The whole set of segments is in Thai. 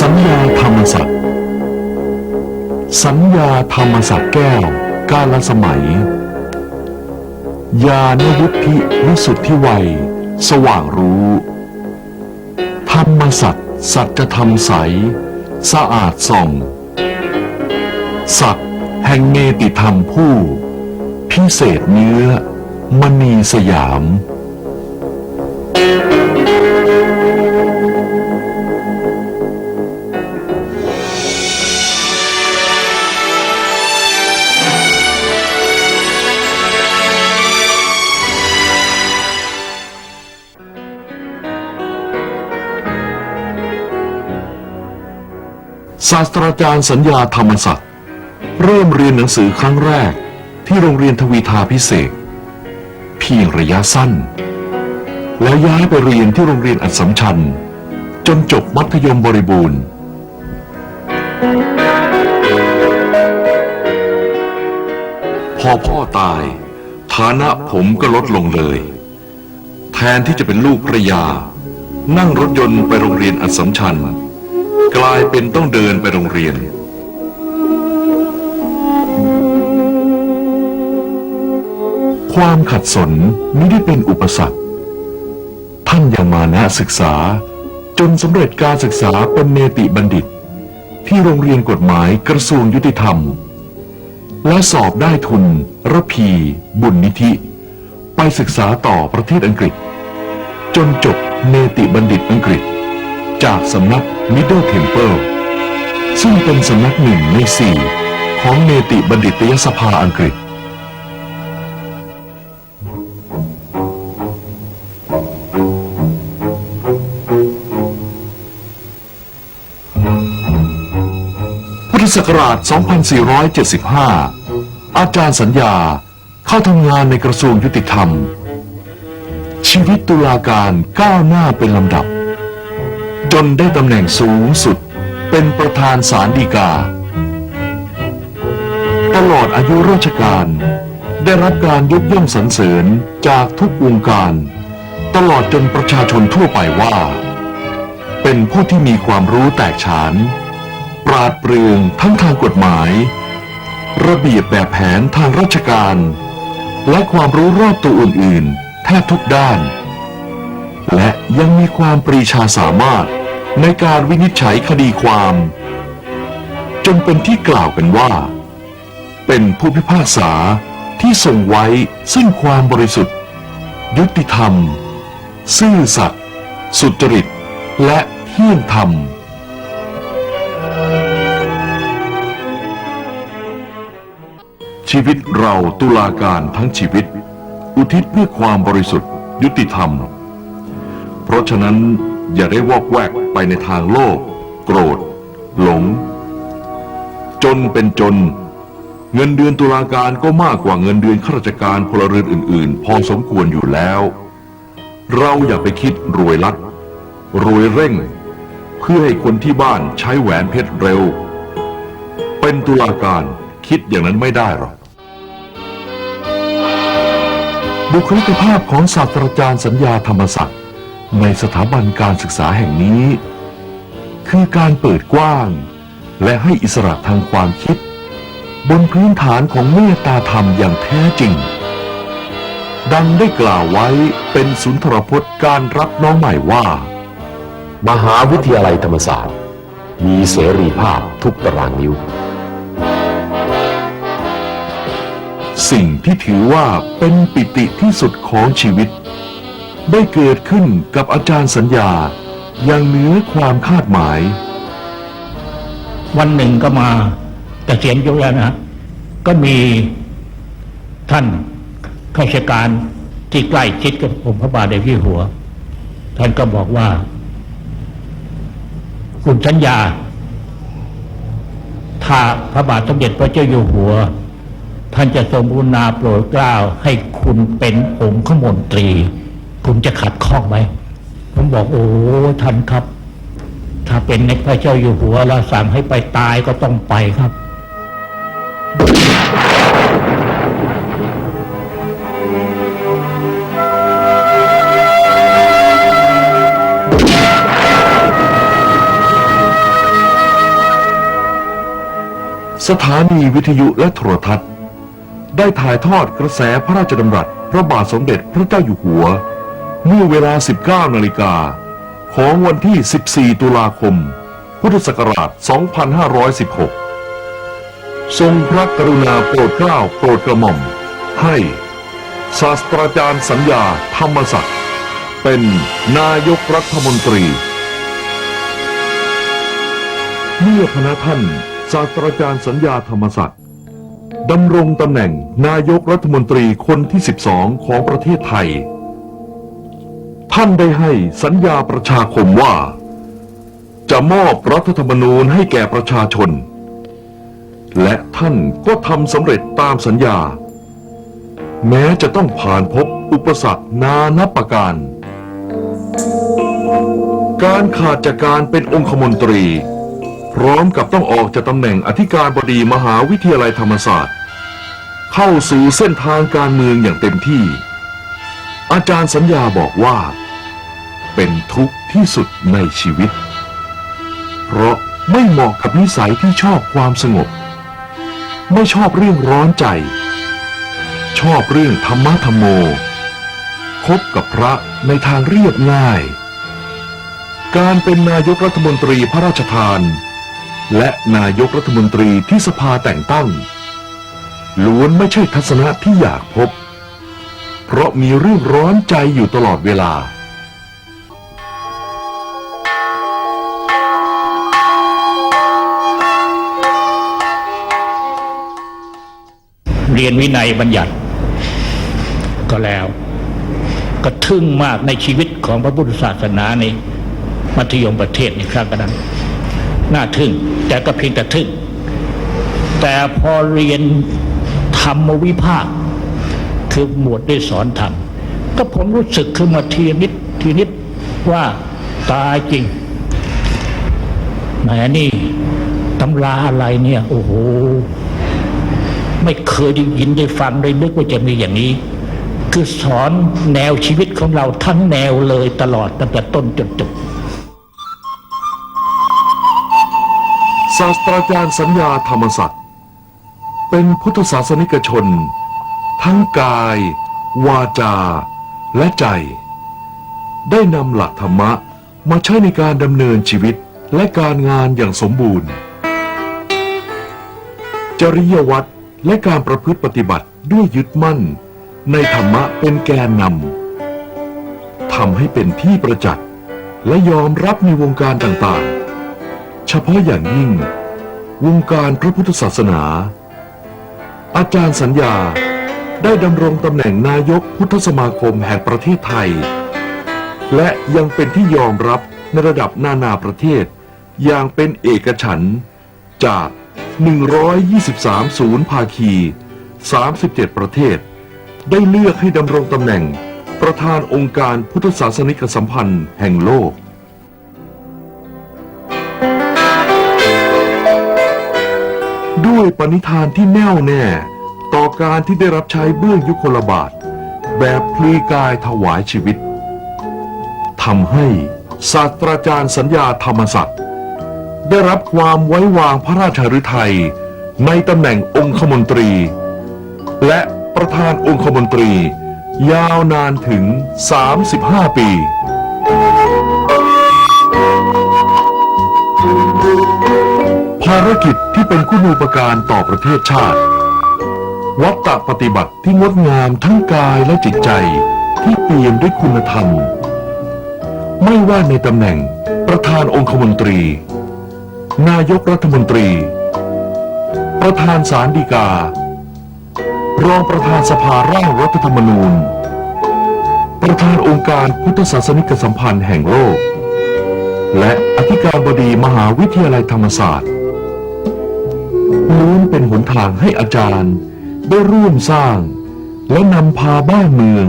สัญญาธรรมศักดิ์สัญญาธรรมศักดิ์แก้ว กาลสมัย ญาณวุฒิวิสุทธิวัย สว่างรู้ ธรรมศักดิ์สัจธรรมใส สะอาดส่องศักดิ์แห่งเนติธรรมผู้ พิเศษเนื้อ มณีสยาม ศาสตราจารย์สัญญาธรรมศักดิ์เริ่มเรียนหนังสือครั้งแรกที่โรงเรียนทวีทาพิเศษเพียงระยะสั้น แล้วย้ายไปเรียนที่โรงเรียนอัดสมชัญ จนจบมัธยมบริบูรณ์ พอพ่อตาย ฐานะผมก็ลดลงเลย แทนที่จะเป็นลูกภรยา นั่งรถยนต์ไปโรงเรียนอัดสมชัญ กลายเป็นต้องเดินไปโรงเรียน ความขัดสนไม่ได้เป็นอุปสรรค ท่านยังมานะศึกษา จนสำเร็จการศึกษาเป็นเนติบัณฑิต ที่โรงเรียนกฎหมายกระทรวงยุติธรรม และสอบได้ทุนระพีบุญนิธิ ไปศึกษาต่อประเทศอังกฤษ จนจบเนติบัณฑิตอังกฤษ จากสำนัก Middle Temple ซึ่งเป็นสำนักหนึ่งในสี่ของเนติบัณฑิตยสภาอังกฤษ พุทธศักราช 2475 อาจารย์สัญญาเข้าทำงานในกระทรวงยุติธรรม ชีวิตตุลาการก้าวหน้าเป็นลำดับ จนได้ตำแหน่งสูงสุด เป็นประธานศาลฎีกา ตลอดอายุราชการ ได้รับการยกย่องสรรเสริญจากทุกวงการ ตลอดจนประชาชนทั่วไปว่า เป็นผู้ที่มีความรู้แตกฉาน ปราดเปรื่องทั้งทางกฎหมาย ระเบียบแบบแผนทางราชการ และความรู้รอบตัวอื่นๆแทบทุกด้านและยังมีความปรีชาสามารถ ในการวินิจฉัยคดีความ จนเป็นที่กล่าวกันว่า เป็นผู้พิพากษาที่ทรงไว้ซึ่งความบริสุทธิ์ ยุติธรรม ซื่อสัตย์สุจริต และเที่ยงธรรมชีวิตเราตุลาการทั้งชีวิต อุทิศเพื่อความบริสุทธิ์ยุติธรรม เพราะฉะนั้น อย่าได้วอกแวกไปในทางโลภโกรธ หลง จนเป็นจน เงินเดือนตุลาการก็มากกว่าเงินเดือนข้าราชการพลเรือนอื่น ๆ พอสมควรอยู่แล้ว เราอย่าไปคิดรวยลัด รวยเร่ง เพื่อให้คนที่บ้านใช้แหวนเพชรเร็ว เป็นตุลาการคิดอย่างนั้นไม่ได้หรอกบุคลิกภาพของศาสตราจารย์สัญญาธรรมศักดิ ในสถาบันการศึกษาแห่งนี้ คือการเปิดกว้าง และให้อิสระทางความคิด บนพื้นฐานของเมตตาธรรมอย่างแท้จริง ดังได้กล่าวไว้เป็นสุนทรพจน์การรับน้องใหม่ว่า มหาวิทยาลัยธรรมศาสตร์ มีเสรีภาพทุกตารางนิ้ว สิ่งที่ถือว่าเป็นปิติที่สุดของชีวิต ได้เกิดขึ้นกับอาจารย์สัญญา อย่างเหนือความคาดหมาย วันหนึ่งก็มาแต่เกษียณอยุแล้วนะก็มีท่านข้าราชการที่ใกล้ชิดกับผมพระบาทในพี่หัว ท่านก็บอกว่า คุณสัญญา ถ้าพระบาทสมเด็จพระเจ้าอยู่หัว ท่านจะทรงกรุณาโปรดเกล้าให้คุณเป็นองค์ขมนตรี คุณจะขัดข้องไหม ผมบอกโอ้ท่านครับ ถ้าเป็นในพระเจ้าอยู่หัวแล้วสั่งให้ไปตายก็ต้องไปครับสถานีวิทยุและโทรทัศน์ ได้ถ่ายทอดกระแสพระราชดำรัส พระบาทสมเด็จพระเจ้าอยู่หัว เมื่อเวลา 19นาฬิกาของวันที่ 14 ตุลาคม พุทธศักราช 2516 ทรงพระกรุณาโปรดเกล้าโปรดกระหม่อม ให้ศาสตราจารย์สัญญาธรรมศักดิ์เป็นนายกรัฐมนตรี เมื่อพระท่านศาสตราจารย์สัญญาธรรมศักดิ์ดำรงตำแหน่งนายกรัฐมนตรีคนที่ 12 ของประเทศไทย ท่านได้ให้สัญญาประชาคมว่า จะมอบรัฐธรรมนูญให้แก่ประชาชน และท่านก็ทำสำเร็จตามสัญญา แม้จะต้องผ่านพบอุปสรรคนานับประการ การขาดจากการเป็นองคมนตรี พร้อมกับต้องออกจากตำแหน่งอธิการบดีมหาวิทยาลัยธรรมศาสตร์ เข้าสู่เส้นทางการเมืองอย่างเต็มที่อาจารย์สัญญาบอกว่า เป็นทุกข์ที่สุดในชีวิต เพราะไม่เหมาะกับนิสัยที่ชอบความสงบ ไม่ชอบเรื่องร้อนใจ ชอบเรื่องธรรมะธรรมโม คบกับพระในทางเรียบง่าย การเป็นนายกรัฐมนตรีพระราชทาน และนายกรัฐมนตรีที่สภาแต่งตั้งล้วนไม่ใช่ทัศนะที่อยากพบ เพราะมีเรื่องร้อนใจอยู่ตลอดเวลา เรียนวินัยบัญญัติ ก็แล้ว ก็ทึ่งมากในชีวิตของพระพุทธศาสนาในมัธยมประเทศในครั้งนั้นน่าทึ่ง แต่ก็เพียงแต่ทึ่ง แต่พอเรียนธรรมวิภาค คือหมวดได้สอนธรรม ก็ผมรู้สึกขึ้นมาทีนิดทีนิดว่าตายจริงแหมนี่ตำราอะไรเนี่ย โอ้โห ไม่เคยได้ยินได้ฟังได้นึกว่าจะมีอย่างนี้ คือสอนแนวชีวิตของเราทั้งแนวเลยตลอดตั้งแต่ต้นจนจบศาสตราจารย์สัญญาธรรมศักดิ์เป็นพุทธศาสนิกชน ทั้งกาย วาจา และใจ ได้นำหลักธรรมะมาใช้ในการดำเนินชีวิตและการงานอย่างสมบูรณ์ จริยวัตร และการประพฤติปฏิบัติด้วยยึดมั่น ในธรรมะเป็นแกนนำทำให้เป็นที่ประจักษ์และยอมรับในวงการต่างๆ เฉพาะอย่างยิ่ง วงการพระพุทธศาสนา อาจารย์สัญญาได้ดำรงตำแหน่งนายกพุทธสมาคมแห่งประเทศไทย และยังเป็นที่ยอมรับในระดับนานาประเทศ อย่างเป็นเอกฉันท์จาก 123 ศูนย์ภาคี 37 ประเทศ ได้เลือกให้ดำรงตำแหน่ง ประธานองค์การพุทธศาสนิกสัมพันธ์แห่งโลก ด้วยปณิธานที่แน่วแน่ ต่อการที่ได้รับใช้เบื้องยุคลบาท แบบพลีกายถวายชีวิตทำให้ศาสตราจารย์สัญญาธรรมศักดิ์ ได้รับความไว้วางพระราชฤทัยในตำแหน่งองคมนตรี และประธานองคมนตรี ยาวนานถึง 35 ปีภารกิจที่เป็นคุณูปการต่อประเทศชาติ วัตตปฏิบัติที่งดงามทั้งกายและจิตใจที่เปี่ยมด้วยคุณธรรม ไม่ว่าในตำแหน่งประธานองคมนตรี นายกรัฐมนตรี ประธานศาลฎีกา รองประธานสภาร่างรัฐธรรมนูญ ประธานองค์การพุทธศาสนิกสัมพันธ์แห่งโลก และอธิการบดีมหาวิทยาลัยธรรมศาสตร์ล้วนเป็นหนทางให้อาจารย์ได้ร่วมสร้าง และนำพาบ้านเมือง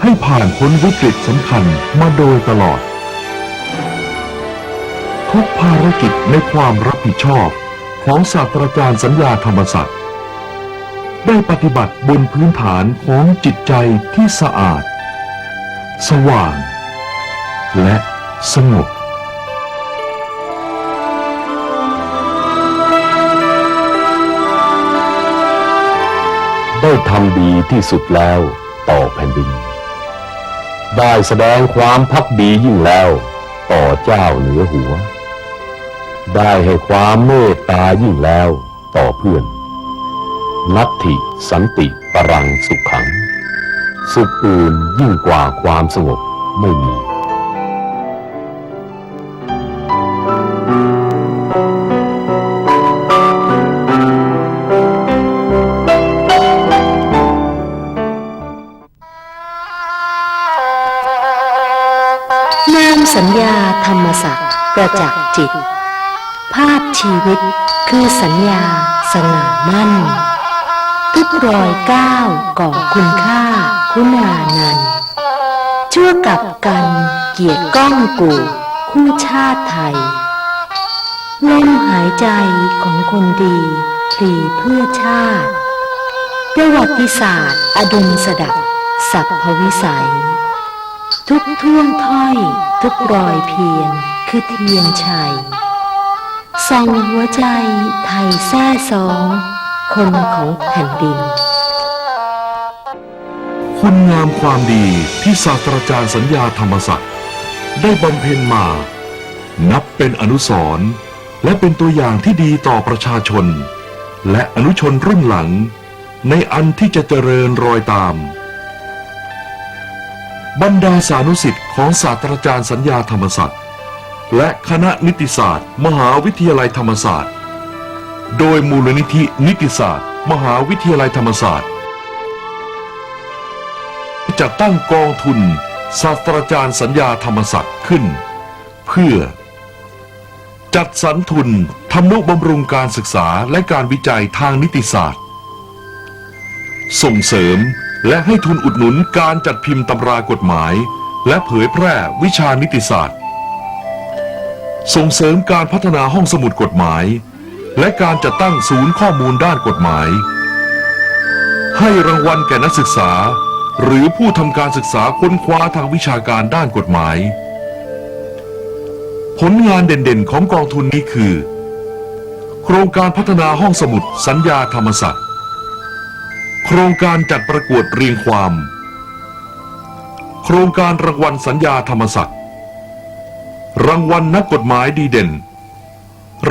ให้ผ่านพ้นวิกฤตสำคัญมาโดยตลอด ทุกภารกิจในความรับผิดชอบของศาสตราจารย์สัญญาธรรมศักดิ์ได้ปฏิบัติบนพื้นฐานของจิตใจที่สะอาด สว่าง และสงบได้ทำดีที่สุดแล้วต่อแผ่นดิน ได้แสดงความพักดียิ่งแล้วต่อเจ้าเหนือหัว ได้ให้ความเมตตายิ่งแล้วต่อเพื่อน นัตถิสันติปรังสุขขัง สุขอื่นยิ่งกว่าความสงบไม่มีนามสัญญาธรรมศักดิ์ประจักษ์จิต ชีวิตคือสัญญาสง่ามั่น ทุกรอยก้าวก่อคุณค่าคุณานันชั่วกับกันเกียรติก้องกูคู่ชาติไทยลมหายใจของคนดีพลีเพื่อชาติ ประวัติศาสตร์ อดุลสดับสัพพวิสัย ทุกท่วงถ้อย ทุกรอยเพียรคือเทียนชัย ส่องหัวใจไทยแท้สอง คนของแผ่นดิน คุณงามความดีที่ศาสตราจารย์สัญญาธรรมศักดิ์ได้บำเพ็ญมา นับเป็นอนุสรณ์และเป็นตัวอย่างที่ดีต่อประชาชน และอนุชนรุ่นหลัง ในอันที่จะเจริญรอยตาม บรรดาสานุสิทธิ์ของศาสตราจารย์สัญญาธรรมศักดิ์ และคณะนิติศาสตร์ มหาวิทยาลัยธรรมศาสตร์ โดยมูลนิธินิติศาสตร์ มหาวิทยาลัยธรรมศาสตร์จัดตั้งกองทุนศาสตราจารย์สัญญาธรรมศักดิ์ขึ้น เพื่อ จัดสรรทุนทำนุบำรุงการศึกษาและการวิจัยทางนิติศาสตร์ ส่งเสริมและให้ทุนอุดหนุนการจัดพิมพ์ตำรากฎหมาย และเผยแพร่วิชานิติศาสตร์ ส่งเสริมการพัฒนาห้องสมุดกฎหมาย และการจัดตั้งศูนย์ข้อมูลด้านกฎหมาย ให้รางวัลแก่นักศึกษา หรือผู้ทำการศึกษาค้นคว้าทางวิชาการด้านกฎหมาย ผลงานเด่นๆของกองทุนนี้คือ โครงการพัฒนาห้องสมุดสัญญาธรรมศักดิ์โครงการจัดประกวดเรียงความ โครงการรางวัลสัญญาธรรมศักดิ์ รางวัลนักกฎหมายดีเด่น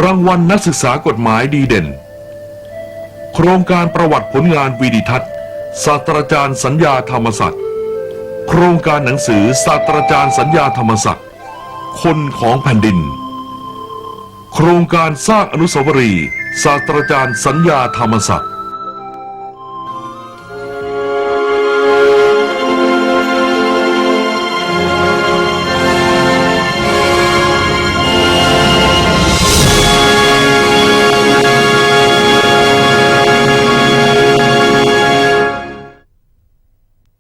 รางวัลนักศึกษากฎหมายดีเด่น โครงการประวัติผลงานวีดิทัศน์ศาสตราจารย์สัญญาธรรมศักดิ์ โครงการหนังสือศาสตราจารย์สัญญาธรรมศักดิ์ คนของแผ่นดิน โครงการสร้างอนุสาวรีย์ศาสตราจารย์สัญญาธรรมศักดิ์